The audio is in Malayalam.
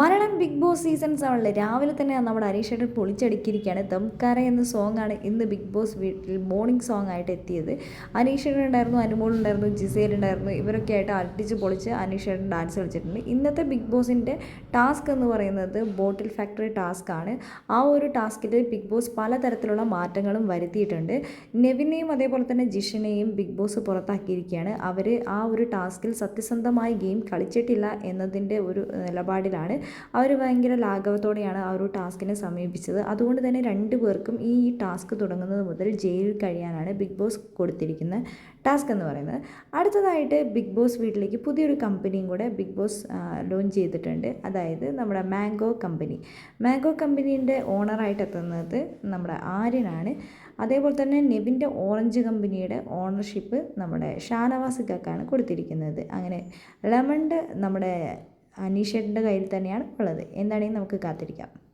മലയാളം ബിഗ് ബോസ് സീസൺ സെവനിൽ രാവിലെ തന്നെ നമ്മുടെ അരീഷേട്ടൻ പൊളിച്ചടുക്കിയിരിക്കുകയാണ്. ദംകാര എന്ന സോങ്ങാണ് ഇന്ന് ബിഗ് ബോസ് വീട്ടിൽ മോർണിംഗ് സോങ് ആയിട്ട് എത്തിയത്. അനീഷേട്ടൻ ഉണ്ടായിരുന്നു അനുമോൾ ഉണ്ടായിരുന്നു ജിസേൽ ഉണ്ടായിരുന്നു ഇവരൊക്കെ ആയിട്ട് അടിച്ച് പൊളിച്ച് അനീഷേട്ടൻ ഡാൻസ് കളിച്ചിട്ടുണ്ട്. ഇന്നത്തെ ബിഗ് ബോസിന്റെ ടാസ്ക് എന്ന് പറയുന്നത് ബോട്ടിൽ ഫാക്ടറി ടാസ്ക് ആണ്. ആ ഒരു ടാസ്കിൽ ബിഗ് ബോസ് പലതരത്തിലുള്ള മാറ്റങ്ങളും വരുത്തിയിട്ടുണ്ട്. നെവിനെയും അതേപോലെ തന്നെ ജിഷിനെയും ബിഗ് ബോസ് പുറത്താക്കിയിരിക്കുകയാണ്. അവർ ആ ഒരു ടാസ്കിൽ സത്യസന്ധമായി ഗെയിം കളിച്ചിട്ടില്ല എന്നതിന്റെ ഒരു നിലപാടിലാണ്. അവർ ഭയങ്കര ലാഘവത്തോടെയാണ് ആ ഒരു ടാസ്കിനെ സമീപിച്ചത്. അതുകൊണ്ട് തന്നെ രണ്ടു പേർക്കും ഈ ടാസ്ക് തുടങ്ങുന്നത് മുതൽ ജയിലിൽ കഴിയാനാണ് ബിഗ് ബോസ് കൊടുത്തിരിക്കുന്ന ടാസ്ക് എന്ന് പറയുന്നത്. അടുത്തതായിട്ട് ബിഗ് ബോസ് വീട്ടിലേക്ക് പുതിയൊരു കമ്പനിയും കൂടെ ബിഗ് ബോസ് ലോഞ്ച് ചെയ്തിട്ടുണ്ട്. അതായത് നമ്മുടെ മാംഗോ കമ്പനി. മാംഗോ കമ്പനീന്റെ ഓണറായിട്ട് എത്തുന്നത് നമ്മുടെ ആര്യനാണ്. അതേപോലെ തന്നെ നെവിന്റെ ഓറഞ്ച് കമ്പനിയുടെ ഓണർഷിപ്പ് നമ്മുടെ ഷാനവാസിക്കാണ് കൊടുത്തിരിക്കുന്നത്. അങ്ങനെ ലെമണ്ട് നമ്മുടെ അനീഷേട്ടന്റെ കയ്യിൽ തന്നെയാണ് ഉള്ളത്. എന്താണെങ്കിലും നമുക്ക് കാത്തിരിക്കാം.